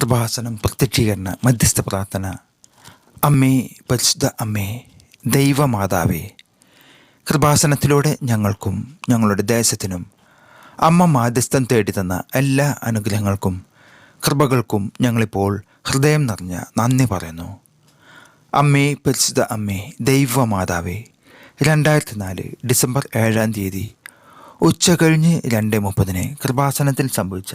കൃപാസനം പ്രത്യക്ഷീകരണ മധ്യസ്ഥ പ്രാർത്ഥന. അമ്മേ പരിശുദ്ധ അമ്മേ ദൈവമാതാവേ കൃപാസനത്തിലൂടെ ഞങ്ങൾക്കും ഞങ്ങളുടെ ദേശത്തിനും അമ്മ മാധ്യസ്ഥം തേടി തന്ന എല്ലാ അനുഗ്രഹങ്ങൾക്കും കൃപകൾക്കും ഞങ്ങളിപ്പോൾ ഹൃദയം നിറഞ്ഞ നന്ദി പറയുന്നു. അമ്മേ പരിശുദ്ധ അമ്മേ ദൈവമാതാവേ രണ്ടായിരത്തി നാല് ഡിസംബർ ഏഴാം തീയതി ഉച്ച കഴിഞ്ഞ് രണ്ട് മുപ്പതിന് കൃപാസനത്തിൽ സംഭവിച്ച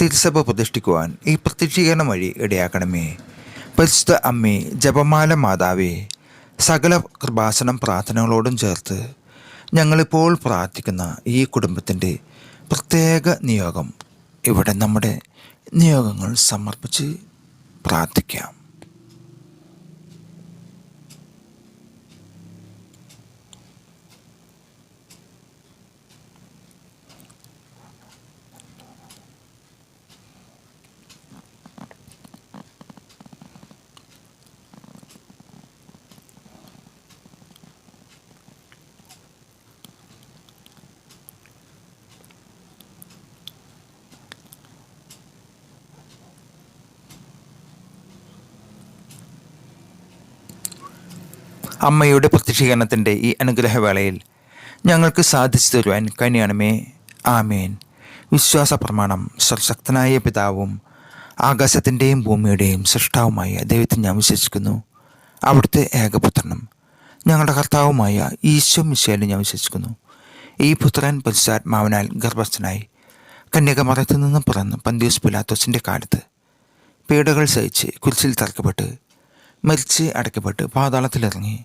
തിരുസഭ പ്രതിഷ്ഠിക്കുവാൻ ഈ പ്രത്യക്ഷീകരണം വഴി ഇടയാക്കണമേ. പരിശുദ്ധ അമ്മേ ജപമാല മാതാവേ സകല കൃപാസനം പ്രാർത്ഥനകളോടും ചേർത്ത് ഞങ്ങളിപ്പോൾ പ്രാർത്ഥിക്കുന്ന ഈ കുടുംബത്തിന്റെ പ്രത്യേക നിയോഗം ഇവിടെ നമ്മുടെ നിയോഗങ്ങൾ സമർപ്പിച്ച് പ്രാർത്ഥിക്കാം. അമ്മയുടെ പ്രത്യക്ഷീകരണത്തിന്റെ ഈ അനുഗ്രഹവേളയിൽ ഞങ്ങൾക്ക് സാധിച്ചു തരുവാൻ കനിയണമേ. ആമേൻ. വിശ്വാസ പ്രമാണം സർശക്തനായ പിതാവും ആകാശത്തിന്റെയും ഭൂമിയുടെയും സൃഷ്ടാവുമായ ദൈവത്തെ ഞാൻ വിശ്വസിക്കുന്നു. അവിടുത്തെ ഏകപുത്രനും ഞങ്ങളുടെ കർത്താവുമായ ഈശോ മിശേലും ഞാൻ വിശ്വസിക്കുന്നു. ഈ പുത്രൻ പരിശുദ്ധാത്മാവിനാൽ ഗർഭസ്ഥനായി കന്യകമറത്തു നിന്നും പിറന്ന് പന്തിയോസ് പുലാത്തോസിന്റെ കാലത്ത് പീഡകൾ സഹിച്ച് കുരിശിൽ തറക്കപ്പെട്ട് മരിച്ച് അടയ്ക്കപ്പെട്ട് പാതാളത്തിലിറങ്ങി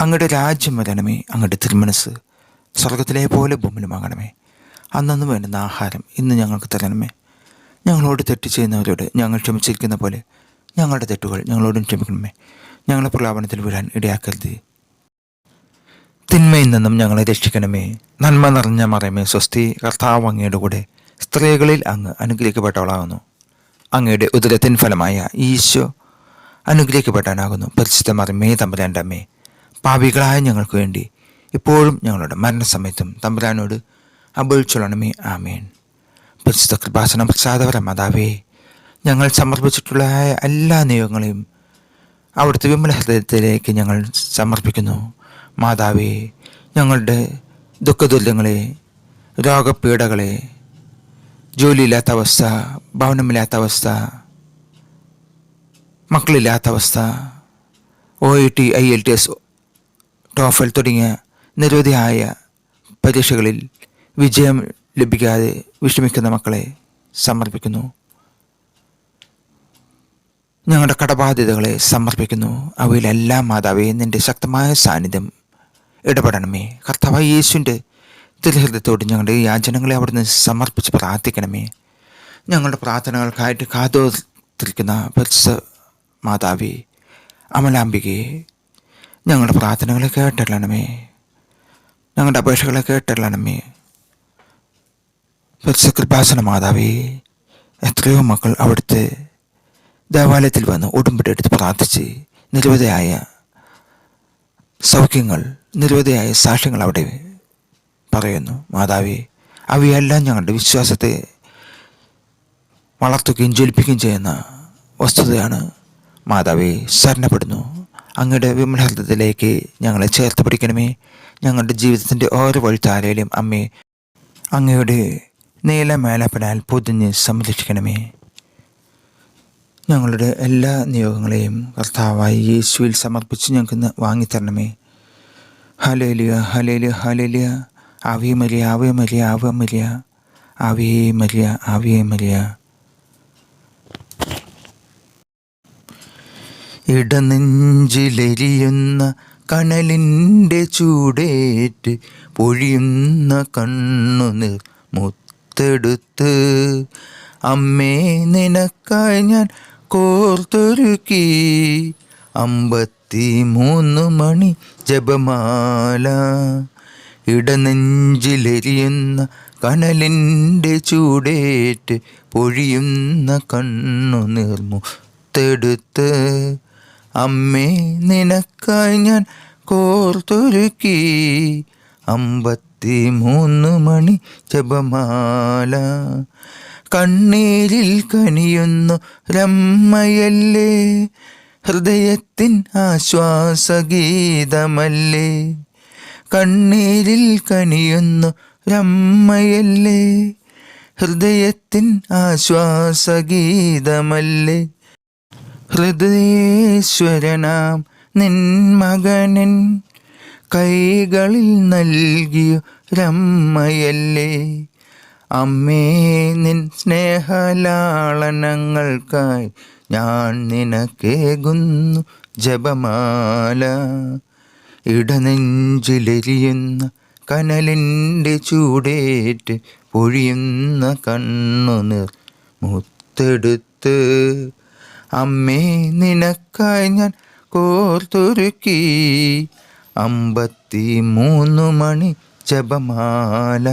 അങ്ങയുടെ രാജ്യം വരണമേ അങ്ങയുടെ തിരുമനസ്. സ്വർഗത്തിലെ പോലെ ഭൂമിലുമാകണമേ അന്നു വേണ്ടുന്ന ആഹാരം ഇന്ന് ഞങ്ങൾക്ക് തരണമേ. ഞങ്ങളോട് തെറ്റ് ചെയ്യുന്നവരോട് ഞങ്ങൾ ക്ഷമിച്ചിരിക്കുന്ന പോലെ ഞങ്ങളുടെ തെറ്റുകൾ ഞങ്ങളോടും ക്ഷമിക്കണമേ. ഞങ്ങളെ പ്രലാപനത്തിൽ വീഴാൻ ഇടയാക്കരുത്. തിന്മയിൽ നിന്നും ഞങ്ങളെ രക്ഷിക്കണമേ. നന്മ നിറഞ്ഞ മറയമേ സ്വസ്തി കർത്താവ് അങ്ങയുടെ കൂടെ സ്ത്രീകളിൽ അങ്ങ് അനുഗ്രഹിക്കപ്പെട്ടവളാകുന്നു. അങ്ങയുടെ ഉദരത്തിൻ ഫലമായ ഈശോ അനുഗ്രഹിക്കപ്പെടാനാകുന്നു. പരിശുദ്ധ മറിമേ തമ്പുരാന്റെ അമ്മേ. പാപികളായ ഞങ്ങൾക്ക് വേണ്ടി ഇപ്പോഴും ഞങ്ങളുടെ മരണസമയത്തും തമ്പുരാനോട് അപേക്ഷിച്ചൊള്ളണമേ ആമേൻ. പരിശുദ്ധ കൃപാസന പ്രസാദപര മാതാവേ ഞങ്ങൾ സമർപ്പിച്ചിട്ടുള്ള എല്ലാ നിയോഗങ്ങളെയും അവിടുത്തെ വിമല ഹൃദയത്തിലേക്ക് ഞങ്ങൾ സമർപ്പിക്കുന്നു. മാതാവേ ഞങ്ങളുടെ ദുഃഖദുരിതങ്ങളെ രോഗപീഠകളെ ജോലിയില്ലാത്ത അവസ്ഥ ഭവനമില്ലാത്ത അവസ്ഥ മക്കളില്ലാത്ത അവസ്ഥ O I T I L T S TOEFL തുടങ്ങിയ നിരവധിയായ പരീക്ഷകളിൽ വിജയം ലഭിക്കാതെ വിഷമിക്കുന്ന മക്കളെ സമർപ്പിക്കുന്നു. ഞങ്ങളുടെ കടബാധ്യതകളെ സമർപ്പിക്കുന്നു. അവയിലെല്ലാം മാതാവേ നിന്റെ ശക്തമായ സാന്നിധ്യം ഇടപെടണമേ. കർത്താവ് യേശുവിന്റെ തിരുഹൃദയത്തോട് ഞങ്ങളുടെ യാചനകളെ അവിടുന്ന് സമർപ്പിച്ച് പ്രാർത്ഥിക്കണമേ. ഞങ്ങളുടെ പ്രാർത്ഥനകൾക്കായിട്ട് കാതോർത്തിരിക്കുന്ന പരിസ മാതാവേ അമലാംബികയെ ഞങ്ങളുടെ പ്രാർത്ഥനകളെ കേട്ടല്ലണമേ ഞങ്ങളുടെ അപേക്ഷകളെ കേട്ടല്ലണമേ പരിസകൃപാസന മാതാവേ എത്രയോ മക്കൾ അവിടുത്തെ ദേവാലയത്തിൽ വന്ന് ഉടുമ്പിട്ടെടുത്ത് പ്രാർത്ഥിച്ച് നിരവധിയായ സൗഖ്യങ്ങൾ നിരവധിയായ സാക്ഷ്യങ്ങൾ അവിടെ പറയുന്നു. മാതാവേ അവയെല്ലാം ഞങ്ങളുടെ വിശ്വാസത്തെ വളർത്തുകയും ജ്വലിപ്പിക്കുകയും ചെയ്യുന്ന വസ്തുതയാണ്. മാതാവേ ശരണപ്പെടുന്നു. അങ്ങയുടെ വിമലഹൃദയത്തിലേക്ക് ഞങ്ങളെ ചേർത്ത് പിടിക്കണമേ. ഞങ്ങളുടെ ജീവിതത്തിന്റെ ഓരോ വഴിത്താരയിലും അമ്മേ അങ്ങയുടെ നീല മേലപ്പനാൽ പൊതിഞ്ഞ് സംരക്ഷിക്കണമേ. ഞങ്ങളുടെ എല്ലാ നിയോഗങ്ങളെയും കർത്താവായി യേശുവിൽ സമർപ്പിച്ച് ഞങ്ങൾക്ക് വാങ്ങിത്തരണമേ. Hallelujah hallelujah hallelujah ave Maria ave Maria ave Maria. Ave Maria ave Maria. ഇടനെഞ്ചിലെരിയുന്ന കനലിന്റെ ചൂടേറ്റ് പൊഴിയുന്ന കണ്ണുനീർ മുത്തെടുത്ത് അമ്മേ നിനക്കായി ഞാൻ കോർത്തൊരുക്കി. അമ്പത്തി മൂന്ന് മണി ജപമാല. ഇടനെഞ്ചിലെരിയുന്ന കനലിന്റെ ചൂടേറ്റ് പൊഴിയുന്ന കണ്ണുനീർ മുത്തെടുത്ത് അമ്മേ നിനക്കായി ഞാൻ കോർത്തൊരുക്കി. അമ്പത്തി മൂന്ന് മണി ജപമാല. കണ്ണീരിൽ കനിയുന്നു രമ്മയല്ലേ. ഹൃദയത്തിൻ ആശ്വാസഗീതമല്ലേ. കണ്ണീരിൽ കനിയുന്നു രമ്മയല്ലേ. ഹൃദയത്തിൻ ആശ്വാസഗീതമല്ലേ. ഹൃദയേശ്വരനാം നിൻ മകനൻ കൈകളിൽ നൽകിയ രമ്മയല്ലേ. അമ്മേ നിൻ സ്നേഹലാളനങ്ങൾക്കായി ഞാൻ നിനക്കേകുന്നു ജപമാല. ഇടനെഞ്ചിലെരിയുന്ന കനലിന്റെ ചൂടേറ്റ് പൊഴിയുന്ന കണ്ണുനീർ മുത്തെടുത്ത് അമ്മേ നിനക്കായി ഞാൻ കോർത്തൊരുക്കി. അമ്പത്തി മൂന്ന് മണി ജപമാല.